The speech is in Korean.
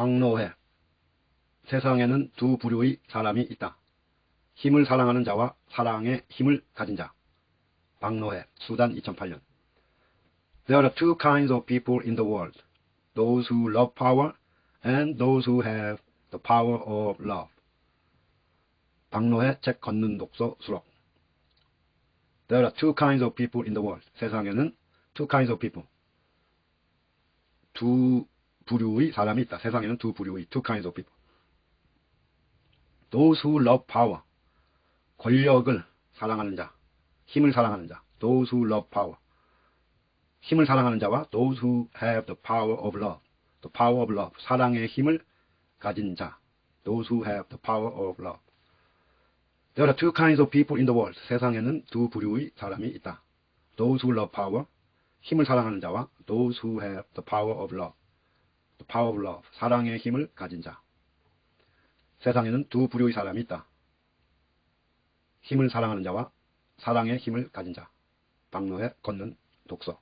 박노해 세상에는 두 부류의 사람이 있다. 힘을 사랑하는 자와 사랑의 힘을 가진 자. 박노해 수단 2008년 There are two kinds of people in the world. Those who love power and those who have the power of love. 박노해 책 걷는 독서 수록 There are two kinds of people in the world. 세상에는 two kinds of people. 두 부류의 사람이 있다. 세상에는 두 부류의 two kinds of people. Those who love power. 권력을 사랑하는 자. 힘을 사랑하는 자. Those who love power. 힘을 사랑하는 자와 those who have the power of love. The power of love. 사랑의 힘을 가진 자. Those who have the power of love. There are two kinds of people in the world. 세상에는 두 부류의 사람이 있다. Those who love power. 힘을 사랑하는 자와 those who have the power of love. Power of love. 사랑의 힘을 가진 자. 세상에는 두 부류의 사람이 있다. 힘을 사랑하는 자와 사랑의 힘을 가진 자. 박노해 걷는 독서.